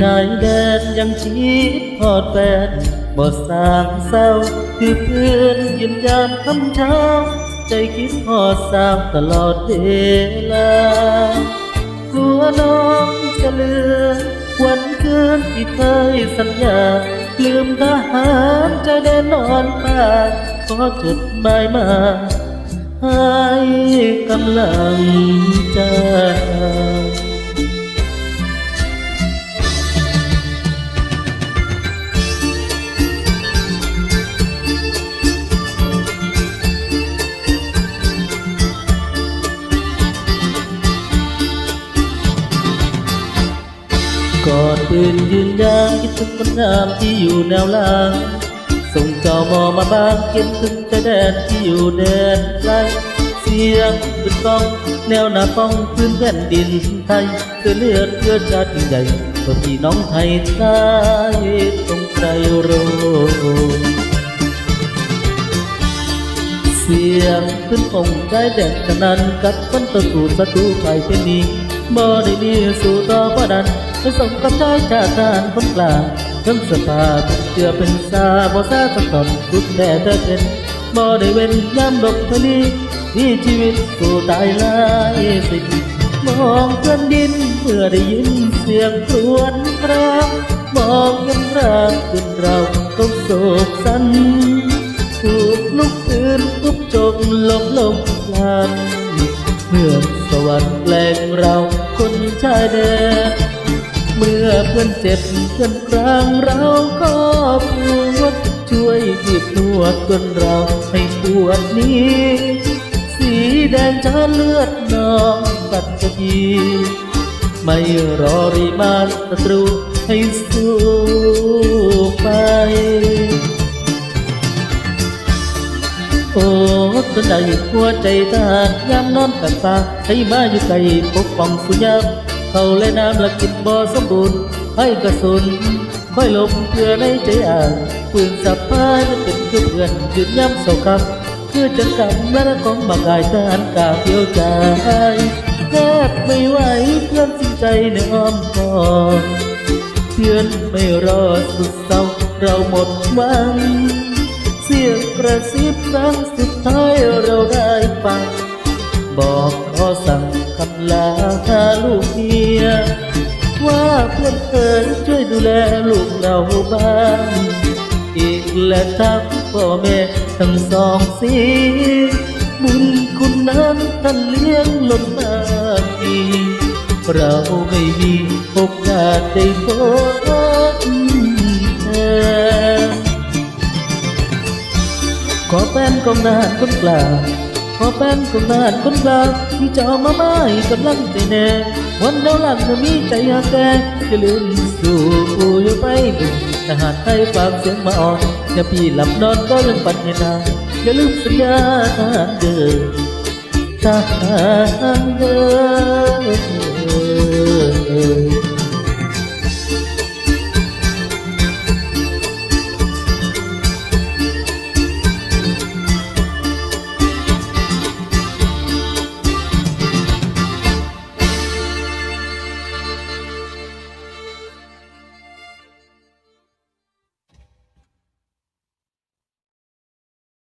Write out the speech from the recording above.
ชายแดนยังชีดทอดแฟนบ่สางเศร้าคือเพื่อนยืนยันคำเช้า ใจคิดทอดสาวตลอดเวลากลัวน้องจะลืมวันคืนที่เคยสัญญา ลืมทหารใจแดนนอนป่าขอจดหมายมาให้กำลังใจ กอดปืนยืนยามคิดถึงคนงามที่อยู่แนวล่าง ส่งเจ้ามอมาบางคิดถึงใจแดนที่อยู่แดนไกลเสียงปืนกอง แนวหน้าป้องพื้นแผ่นดินไทยเพื่อเลือดเพื่อชาติใหญ่เพื่อพี่น้องไทยใต้ตรงใจโรเสียงขึ้นองใจแดดขนาดกับคนต่อสู้ศัตรูไปเป็นนี้บ่ได้มีสู่ต่อ ดันไปส่งกับชายชาติทหารคนกลางทั้งสภาทุกเชื่อเป็นสาบ่ซาสักตอนสุดแต่แต่เป็นบ่ได้เว้นยามดกทะลีที่ชีวิตสู่ตายลายสิมองเพื่อนดินเมื่อได้ยินเสียงครวญครางมองยังรักขึ้นเราต้องโศกสันถูกลุกตื่นทุบจงลงลงพลันเมื่อสวรรค์แปลงเรา คนชายแดนเมื่อเพื่อนเจ็บเพื่อนครางเราก็ปวดช่วยบีบนวดจนเราให้ปวดนี้ สีแดงชาเลือดนองบัดจะยีไม่รอรีมานศัตรูให้สู้ ใดหัวใจทหารยามนอนกันตาให้มาอยู่ไกลปกป้องสุญญาเขาและน้ำละกินบ่สมบูรณ์ให้กระสุนค่อยหลบเพื่อในใจอ่างปืนสับพายเป็นคือเพื่อนยืนย้ำเศร้าคำคือจังกันและของบางกายทหารกาเดียวใจแทบไม่ไหวเพื่อนสิ้นใจในอ้อมกอดเพื่อนไม่รอสุดเศร้าเราหมดหวัง เสียงกระซิบครั้งสุดท้ายเราได้ฟัง บอกขอสั่งคำลาทาลูกเมีย ว่าเพื่อนเอ๋ยช่วยดูแลลูกเราบ้าง อีกและทั้งพ่อแม่ทั้งสองสีบุญคุณนั้นท่านเลี้ยงล้นมาดีเราไม่มีโอกาสได้พบ ขอแฟนกองนานคนกลางขอแฟนกองนานคนกลางที่จะเอามาไม้กำลังใจแน่วันเดาหลังจะมีใจหาแกจะลืมสู่อยู่ไปหนึ่งทหารไทยฝากเสียงมาออกอย่าพี่หลับนอนก็ยังปัดให้นานอย่าลืมสัญญาทหารเดิมทหารเดิม